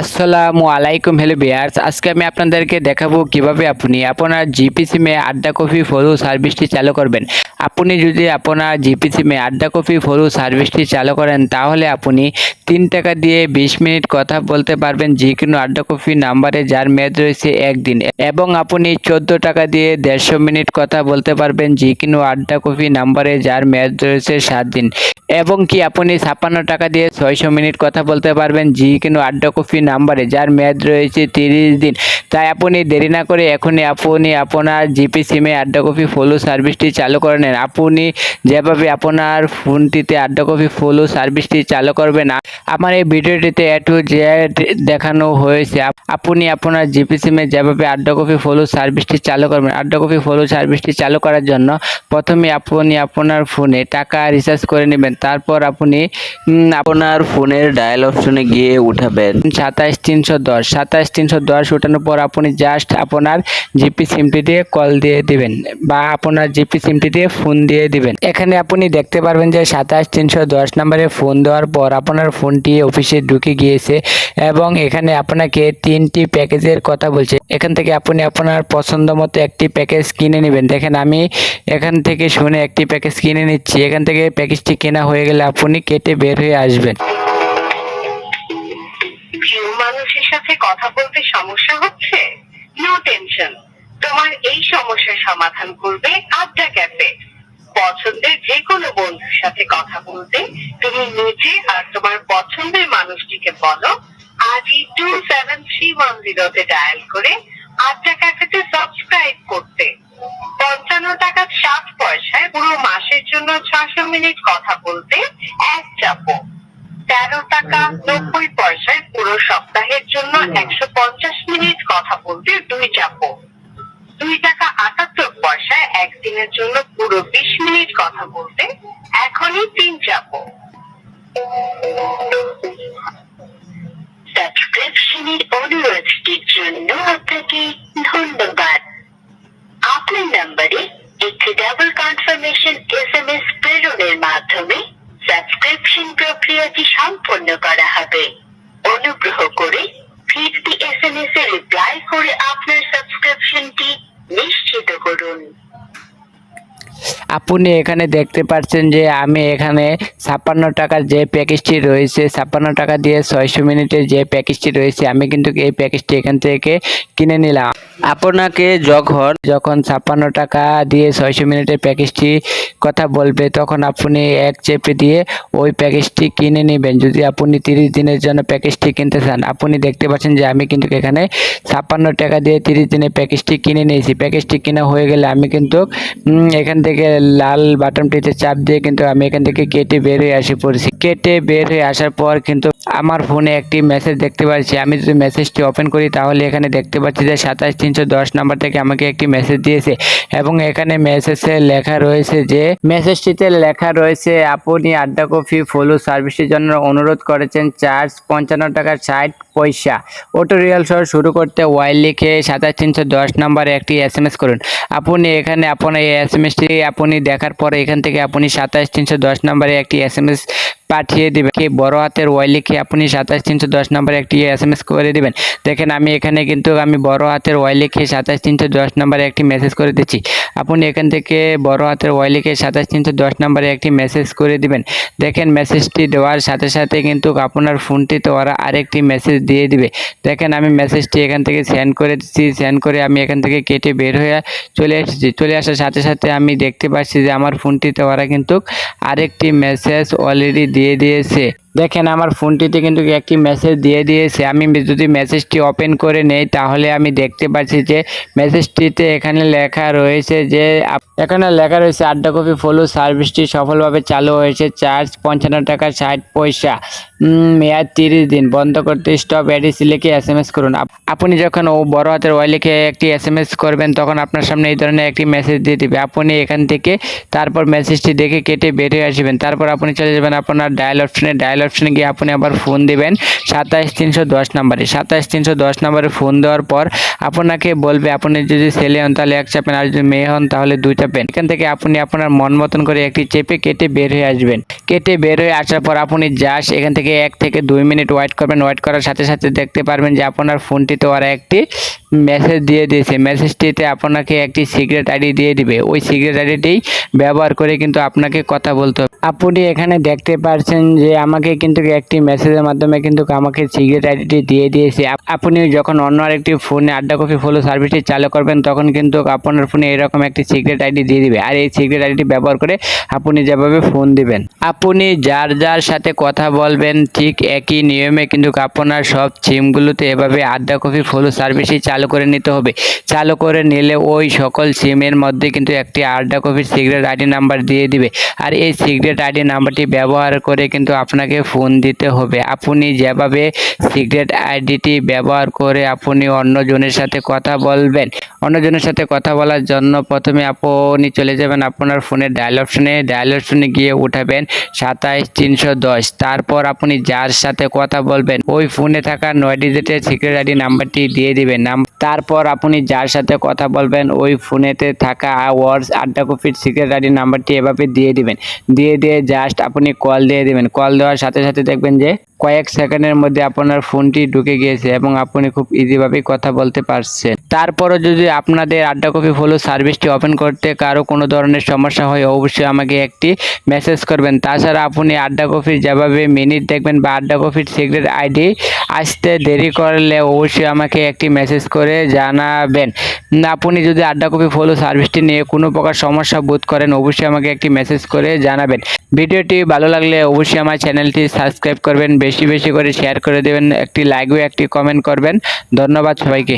আসসালামু আলাইকুম হ্যালো বিয়ার্স আজকে আমি আপনাদেরকে দেখাবো কীভাবে আপনি আপনার জিপি সিমে আড্ডা কফি ফলো সার্ভিসটি চালু করবেন। আপনি যদি আপনার জিপি সিমে আড্ডা কফি ফলো সার্ভিসটি চালু করেন, তাহলে আপনি তিন টাকা দিয়ে বিশ মিনিট কথা বলতে পারবেন যে কোনো আড্ডা কফি নাম্বারে যার মেয়াদ রয়েছে একদিন। এবং আপনি চোদ্দ টাকা দিয়ে দেড়শো মিনিট কথা বলতে পারবেন যে কোনো আড্ডা কফি নাম্বারে যার মেয়াদ রয়েছে সাত দিন। এবং কি আপনি ছাপ্পান্ন টাকা দিয়ে ছয়শো মিনিট কথা বলতে পারবেন যে কোনো আড্ডা কফি নাম্বারে, যার মেয়াদ রয়েছে তিরিশ দিন। তাই আপনি দেরি না করে এখনই আপনি আপনার জিপি সিমে আড্ডা কফি ফলো সার্ভিসটি চালু করে নেন। আপনি যেভাবে আপনার ফোনটিতে আড্ডা কফি ফলো সার্ভিসটি চালু করবেন আমার এই ভিডিওটিতে এ টু জেড দেখানো হয়েছে। আপ- আপনি আপনার জিপি সিমে যেভাবে আড্ডা কফি ফলো সার্ভিসটি চালু করবেন আড্ডা কফি ফলো সার্ভিসটি চালু করার জন্য প্রথমে আপনি আপনার ফোনে টাকা রিচার্জ করে নেবেন। তারপর আপনি আপনার ফোনের ডায়াল অপশনে গিয়ে উঠাবেন। সাতাইশ তিনশো দশ, সাতাইশ তিনশো দশ ওঠানোর পর আপনি জাস্ট আপনার জিপি সিমটি দিয়ে কল দিয়ে দিবেন বা আপনার জিপি সিমটি দিয়ে ফোন দিয়ে দিবেন। এখানে আপনি দেখতে পারবেন যে সাতাইশ তিনশো দশ নম্বরে ফোন দেওয়ার পর আপনার ফোনটি অফিসে ঢুকে গিয়েছে এবং এখানে আপনাকে তিনটি প্যাকেজের কথা বলছে। এখান থেকে আপনি আপনার পছন্দ মতো একটি প্যাকেজ কিনে নেবেন। দেখেন আমি এখান থেকে শুনে একটি প্যাকেজ কিনে নিচ্ছি। এখান থেকে প্যাকেজটি কেনা হয়ে গেলে আপনি কেটে বের হয়ে আসবেন। প্রিয় মানুষের সাথে কথা বলতে সমস্যা হচ্ছে? নো টেনশন তোমার এই সমস্যার সমাধান করবে আড্ডা ক্যাফে। পছন্দের যে কোনো বন্ধুর সাথে কথা বলতে তুমি নিজে আর তোমার পছন্দের মানুষটিকে বলো। আজই টু সেভেন থ্রি ওয়ান জিরোতে ডায়াল করে আড্ডা ক্যাফেতে সাবস্ক্রাইব করতে। পঞ্চান্ন টাকা সাত পয়সায় পুরো মাসের জন্য ছশো মিনিট কথা বলতে এক চাপো তেরো টাকা নব্বই পয়সায় সপ্তাহের জন্য একশো পঞ্চাশ মিনিট কথা বলতে দুই চাপো। দুই টাকা আটাত্তর পয়সায় একদিনের জন্য পুরো বিশ মিনিট কথা বলতে এখনই তিন চাপো। সাবস্ক্রিপশনের অনুরোধটির জন্য আপনাকে ধন্যবাদ। আপনার নম্বরে একটি double confirmation S M S প্রেরণের মাধ্যমে সাবস্ক্রিপশন প্রক্রিয়াটি সম্পন্ন করা হবে। অনুগ্রহ করে ফিরতি এস এম এস এ রিপ্লাই করে আপনার সাবস্ক্রিপশনটি নিশ্চিত করুন। আপনি এখানে দেখতে পাচ্ছেন যে আমি এখানে ছাপ্পান্ন টাকার যে প্যাকেজটি রয়েছে, ছাপ্পান্ন টাকা দিয়ে ছয়শো মিনিটের যে প্যাকেজটি রয়েছে, আমি কিন্তু এই প্যাকেজটি এখান থেকে কিনে নিলাম। আপনাকে যখন যখন ছাপ্পান্ন টাকা দিয়ে ছয়শো মিনিটের প্যাকেজটি কথা বলবে, তখন আপনি এক চেপে দিয়ে ওই প্যাকেজটি কিনে নেবেন। যদি আপনি তিরিশ দিনের জন্য প্যাকেজটি কিনতে চান, আপনি দেখতে পাচ্ছেন যে আমি কিন্তু এখানে ছাপ্পান্ন টাকা দিয়ে তিরিশ দিনের প্যাকেজটি কিনে নিয়েছি। প্যাকেজটি কেনা হয়ে গেলে আমি কিন্তু এখান থেকে লাল বাটনটিতে চাপ দিয়ে কিন্তু আমি এখান থেকে কেটে বের হয়ে আসি পড়েছি। কেটে বের হয়ে আসার পর কিন্তু আমার ফোনে একটি মেসেজ দেখতে পাচ্ছি। আমি যদি মেসেজটি ওপেন করি তাহলে এখানে দেখতে পাচ্ছি যে সাতাশ তিনশো দশ নাম্বার থেকে আমাকে একটি মেসেজ দিয়েছে এবং এখানে মেসেজে লেখা রয়েছে যে মেসেজটিতে লেখা রয়েছে, আপনি আড্ডা কফি ফলো সার্ভিসের জন্য অনুরোধ করেছেন। চার্জ পঞ্চান্ন টাকা ষাট পয়সা। অটো রিয়াল সহ শুরু করতে ওয়াই লিখে সাতাশ তিনশো দশ নাম্বারে একটি এস এম এস করুন। আপনি এখানে, আপনার এই এস এম এসটি আপনি দেখার পরে এখান থেকে আপনি সাতাশ তিনশো দশ নম্বরে একটি এস এম এস পাঠিয়ে দেবেন। কি বড় হাতের ওয়াই লিখে আপনি সাতাশ তিনশো দশ নাম্বারে একটি এস এম এস করে দেবেন। দেখেন, আমি এখানে কিন্তু আমি বড় হাতের ওয়াই লিখে সাতাশ তিনশো দশ নাম্বারে একটি মেসেজ করে দিচ্ছি। আপনি এখান থেকে বড় হাতের ওয়াই লিখে সাতাশ তিনশো দশ নাম্বারে একটি মেসেজ করে দিবেন। দেখেন মেসেজটি দেওয়ার সাথে সাথে কিন্তু আপনার ফোনটিতে ওরা আরেকটি মেসেজ দিয়ে দিবে। দেখেন, আমি মেসেজটি এখান থেকে সেন্ড করে দিচ্ছি। সেন্ড করে আমি এখান থেকে কেটে বের হয়ে চলে এসেছি। চলে আসার সাথে সাথে আমি দেখতে পাচ্ছি যে আমার ফোনটিতে ওরা কিন্তু আরেকটি মেসেজ অলরেডি দিয়ে দিয়েছে। দেখেন, আমার ফোনটিতে কিন্তু একটি মেসেজ দিয়ে দিয়েছে। আমি যদি মেসেজটি ওপেন করে নেই, তাহলে আমি দেখতে পাচ্ছি যে মেসেজটিতে এখানে লেখা রয়েছে যে এখানে লেখা রয়েছে, আড্ডা কপি ফলো সার্ভিসটি সফলভাবে চালু হয়েছে। চার্জ পঞ্চান্ন টাকা ষাট পয়সা। মেয়াদ তিরিশ দিন। বন্ধ করতে স্টপ অ্যাডিস লিখে এস এম এস করুন আপনি যখন ও বড় হাতের ওয়াই লিখে একটি এস এম এস করবেন, তখন আপনার সামনে এই ধরনের একটি মেসেজ দিয়ে দেবে। আপনি এখান থেকে তারপর মেসেজটি দেখে কেটে বেরিয়ে আসবেন। তারপর আপনি চলে যাবেন আপনার ডায়াল অপশনে ডায়াল অপশনে গিয়ে আপনি আবার ফোন দেবেন। সাতাশ তিনশো দশ নাম্বারে। সাতাশ তিনশো দশ নাম্বারে ফোন দেওয়ার পর আপনাকে বলবে, আপনি যদি ছেলে হন, তাহলে এক চাপেন, আর যদি মেয়ে হন, তাহলে দুই চাপেন। এখান থেকে আপনি আপনার মন মতন করে একটি চেপে কেটে বের হয়ে আসবেন। কেটে বের হয়ে আসার পর আপনি জাস্ট এখান থেকে এক থেকে দুই মিনিট ওয়েট করবেন। ওয়েট করার সাথে সাথে দেখতে পারবেন যে আপনার ফোনটিতে ওরা একটি মেসেজ দিয়ে দিয়েছে। মেসেজটিতে আপনাকে একটি সিক্রেট আইডি দিয়ে দিবে। ওই সিক্রেট আইডিটি ব্যবহার করে কিন্তু আপনাকে কথা বলতে হবে। আপনি এখানে দেখতে পারছেন যে আমাকে কিন্তু একটি মেসেজের মাধ্যমে কিন্তু আমাকে সিক্রেট আইডিটি দিয়ে দিয়েছে। আপনি যখন অন্য আরেকটি ফোনে আড্ডা কফি ফলো সার্ভিসটি চালু করবেন, তখন কিন্তু আপনার ফোনে এরকম একটি সিক্রেট আইডি দিয়ে দিবে। আর এই সিক্রেট আইডিটি ব্যবহার করে আপনি যেভাবে ফোন দিবেন। আপনি যার যার সাথে কথা বলবেন, ঠিক একই নিয়মে কিন্তু আপনার সব সিমগুলোতে এভাবে আড্ডা কফি ফলো সার্ভিসই চালু করে নিতে হবে। চালু করে নিলে ওই সকল সিমের মধ্যে কিন্তু একটি আড্ডা কফির সিক্রেট আইডি নাম্বার দিয়ে দিবে। আর এই সিক্রেট আইডি নাম্বারটি ব্যবহার করে কিন্তু আপনাকে ফোন দিতে হবে। আপনি যেভাবে সিক্রেট আইডিটি ব্যবহার করে আপনি অন্যজনের সাথে কথা বলবেন। অন্যজনের সাথে কথা বলার জন্য প্রথমে আপনি চলে যাবেন আপনার ফোনের ডায়াল অপশনে ডায়াল অপশনে গিয়ে উঠাবেন সাতাইশ তিনশো দশ। তারপর আপনি যার সাথে কথা বলবেন, ওই ফোনে থাকা নয় ডিজিটের সিক্রেট আইডি নাম্বারটি দিয়ে দিবেন। নাম, তারপর আপনি যার সাথে কথা বলবেন, ওই ফোনেতে থাকা ওয়ার্ডস আড্ডা কপির সিক্রেট আইডি নাম্বারটি এভাবে দিয়ে দিবেন। দিয়ে দিয়ে জাস্ট আপনি কল দিয়ে দিবেন। কল দেওয়ার সাথে সাথে দেখবেন যে কয়েক সেকেন্ডের মধ্যে আপনার ফোনটি ঢুকে গিয়েছে এবং আপনি খুব ইজিভাবেই কথা বলতে পারছেন। তারপরও যদি আপনাদের আড্ডা কপি ফলো সার্ভিসটি ওপেন করতে কারও কোনো ধরনের সমস্যা হয়, অবশ্যই আমাকে একটি মেসেজ করবেন। তাছাড়া আপনি আড্ডা কফির যেভাবে মিনিট দেখবেন বা আড্ডা কফির সিক্রেট আইডি আসতে দেরি করলে অবশ্যই আমাকে একটি মেসেজ করে জানাবেন। আপনি যদি আড্ডা কপি ফলো সার্ভিসটি নিয়ে কোনো প্রকার সমস্যা বোধ করেন, অবশ্যই আমাকে একটি মেসেজ করে জানাবেন। ভিডিওটি ভালো লাগলে অবশ্যই আমার চ্যানেলটি সাবস্ক্রাইব করবেন। বেশি বেশি করে শেয়ার করে দেবেন একটি লাইক ও একটি কমেন্ট করবেন। ধন্যবাদ সবাইকে।